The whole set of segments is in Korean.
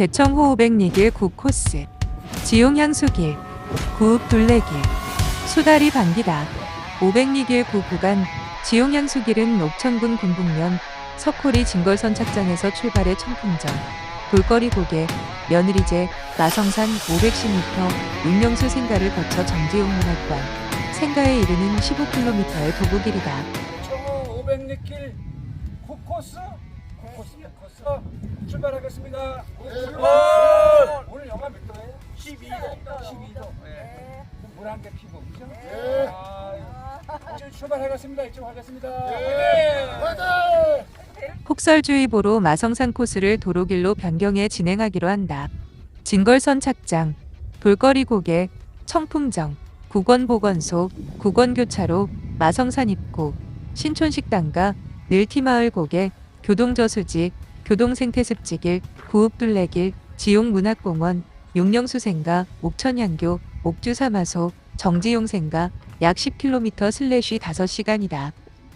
대청호 500리길 9코스, 지용향수길, 구읍 둘레길, 수다리 반기다, 500리길 9구간, 지용향수길은 옥천군 군북면, 석호리 진걸선 착장에서 출발해 청풍전, 볼거리 고개, 며느리제, 마성산 510m, 윤영수 생가를 거쳐 정지용 문학관, 생가에 이르는 15km의 도보길이다. 청호 500리길 코코스 코코스 코코스 출발하겠습니다. 오늘 영하 몇 도예요? 12도. 12도. 네. 물한 개 피고 그죠? 네. 이제 출발하겠습니다. 이쪽 하겠습니다. 네. 폭설주의보로 마성산 코스를 도로길로 변경해 진행하기로 한다. 진걸선 착장, 볼거리 고개, 청풍정, 국원보건소, 국원교차로, 마성산 입구, 신촌식당가, 늘티마을 고개, 교동저수지, 교동생태습지길, 구읍둘레길, 지용문학공원, 용령수생가, 옥천양교, 옥주사마소, 정지용생가, 약 10km 슬래시 5시간이다.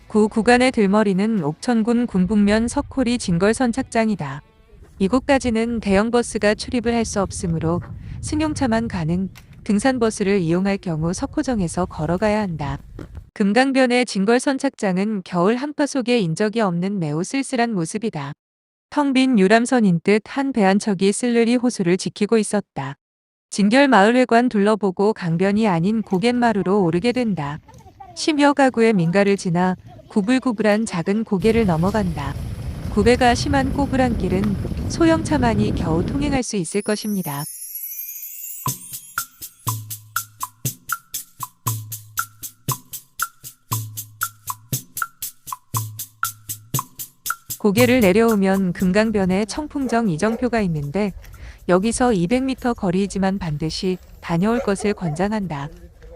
구 구간의 들머리는 옥천군 군북면 석호리 진걸선 착장이다. 이곳까지는 대형 버스가 출입을 할 수 없으므로 승용차만 가능, 등산버스를 이용할 경우 석호정에서 걸어가야 한다. 금강변의 진걸선 착장은 겨울 한파 속에 인적이 없는 매우 쓸쓸한 모습이다. 텅 빈 유람선인 듯 한 배 한 척이 쓸르리 호수를 지키고 있었다. 진결 마을회관 둘러보고 강변이 아닌 고갯마루로 오르게 된다. 심여 가구의 민가를 지나 구불구불한 작은 고개를 넘어간다. 구배가 심한 꼬불한 길은 소형차만이 겨우 통행할 수 있을 것입니다. 고개를 내려오면 금강변에 청풍정 이정표가 있는데 여기서 200m 거리이지만 반드시 다녀올 것을 권장한다.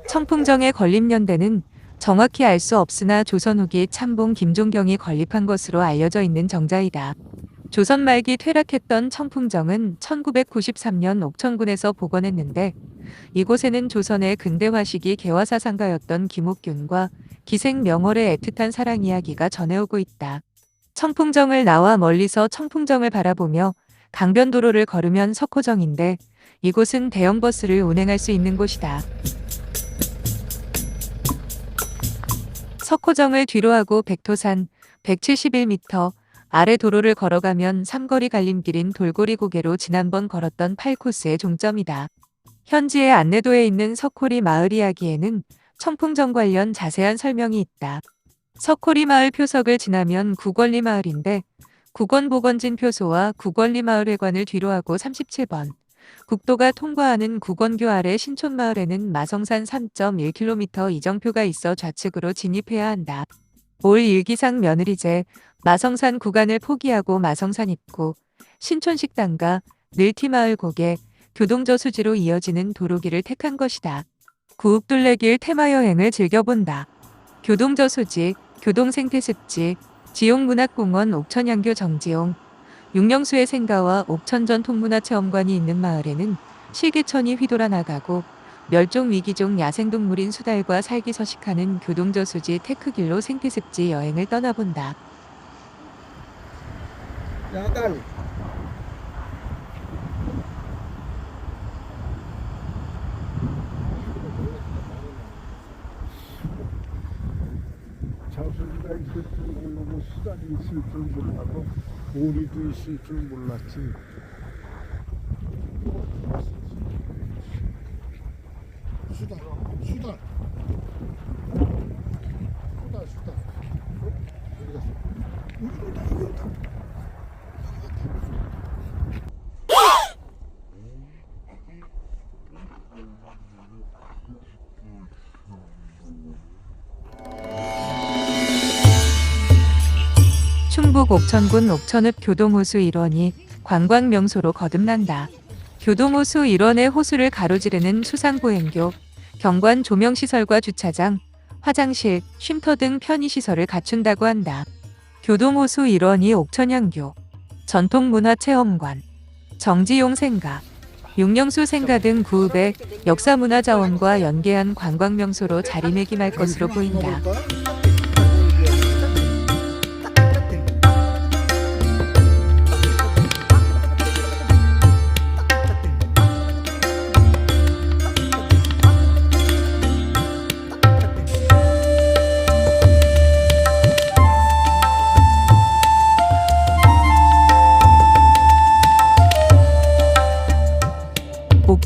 청풍정의 건립연대는 정확히 알 수 없으나 조선 후기 참봉 김종경이 건립한 것으로 알려져 있는 정자이다. 조선 말기 퇴락했던 청풍정은 1993년 옥천군에서 복원했는데 이곳에는 조선의 근대화 시기 개화사상가였던 김옥균과 기생 명월의 애틋한 사랑 이야기가 전해오고 있다. 청풍정을 나와 멀리서 청풍정을 바라보며 강변도로를 걸으면 석호정인데 이곳은 대형 버스를 운행할 수 있는 곳이다. 석호정을 뒤로 하고 백토산 171m 아래 도로를 걸어가면 삼거리 갈림길인 돌고리 고개로 지난번 걸었던 8코스의 종점이다. 현지의 안내도에 있는 석호리 마을 이야기에는 청풍정 관련 자세한 설명이 있다. 석호리 마을 표석을 지나면 구권리 마을인데 국원보건진 표소와 구권리 마을 회관을 뒤로 하고 37번 국도가 통과하는 구권교 아래 신촌마을에는 마성산 3.1km 이정표가 있어 좌측으로 진입해야 한다. 올 일기상 며느리제 마성산 구간을 포기하고 마성산 입구, 신촌식당가, 늘티마을 고개, 교동저수지로 이어지는 도로길을 택한 것이다. 구읍둘레길 테마여행을 즐겨본다. 교동저수지, 교동생태습지, 지용문학공원 옥천양교 정지용, 육령수의 생가와 옥천전 통문화체험관이 있는 마을에는 실개천이 휘돌아 나가고 멸종 위기종 야생동물인 수달과 살기 서식하는 교동저수지 테크길로 생태습지 여행을 떠나본다. 약간 자수지가 있을 줄 모르고 수달이 있을 줄 몰라도 오리도 있을 줄 몰랐지. 충북 옥천군 옥천읍 교동호수 일원이 관광 명소로 거듭난다. 교동호수 일원의 호수를 가로지르는 수상보행교, 경관 조명시설과 주차장, 화장실, 쉼터 등 편의시설을 갖춘다고 한다. 교동호수 일원이 옥천향교, 전통문화체험관, 정지용 생가, 용령수 생가 등 구읍의 역사문화자원과 연계한 관광명소로 자리매김할 것으로 보인다.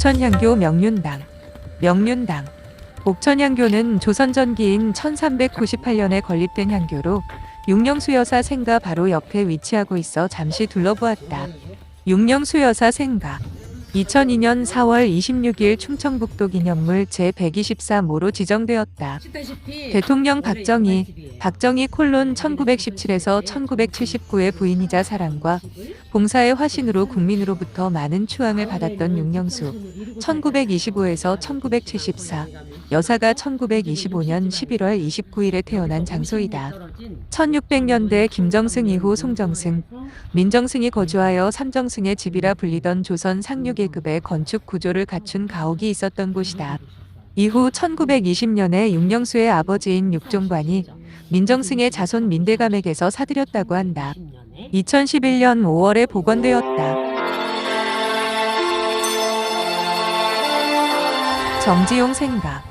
옥천향교 명륜당 명륜당 옥천향교는 조선 전기인 1398년에 건립된 향교로 육령수 여사 생가 바로 옆에 위치하고 있어 잠시 둘러보았다. 육령수 여사 생가 2002년 4월 26일 충청북도 기념물 제124모로 지정되었다. 대통령 박정희, 박정희 콜론 1917에서 1979의 부인이자 사랑과 봉사의 화신으로 국민으로부터 많은 추앙을 받았던 육령수 1925에서 1974 여사가 1925년 11월 29일에 태어난 장소이다. 1600년대 김정승 이후 송정승, 민정승이 거주하여 삼정승의 집이라 불리던 조선 상류계급의 건축 구조를 갖춘 가옥이 있었던 곳이다. 이후 1920년에 육령수의 아버지인 육종관이 민정승의 자손 민대감에게서 사들였다고 한다. 2011년 5월에 복원되었다. 정지용 생가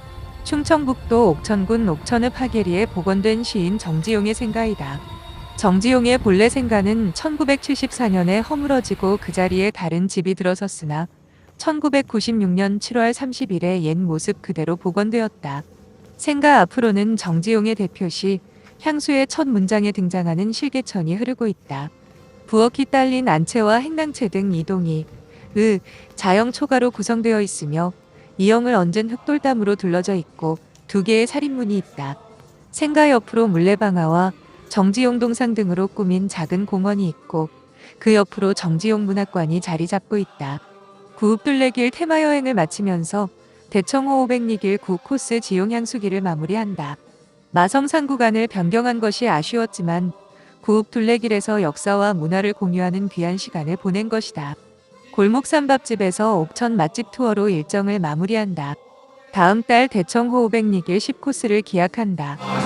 충청북도 옥천군 옥천읍 하계리에 복원된 시인 정지용의 생가이다. 정지용의 본래 생가는 1974년에 허물어지고 그 자리에 다른 집이 들어섰으나 1996년 7월 30일에 옛 모습 그대로 복원되었다. 생가 앞으로는 정지용의 대표시 향수의 첫 문장에 등장하는 실개천이 흐르고 있다. 부엌이 딸린 안채와 행랑채 등 이동이 의 자형 초가로 구성되어 있으며 이형을 얹은 흑돌담으로 둘러져 있고 두 개의 살인문이 있다. 생가 옆으로 물레방아와 정지용 동상 등으로 꾸민 작은 공원이 있고 그 옆으로 정지용 문학관이 자리 잡고 있다. 구읍둘레길 테마 여행을 마치면서 대청호 500리길 9코스 지용 향수기를 마무리한다. 마성산 구간을 변경한 것이 아쉬웠지만 구읍 둘레길에서 역사와 문화를 공유하는 귀한 시간을 보낸 것이다. 골목삼밥집에서 옥천 맛집 투어로 일정을 마무리한다. 다음 달 대청호 500리길 10코스를 기약한다.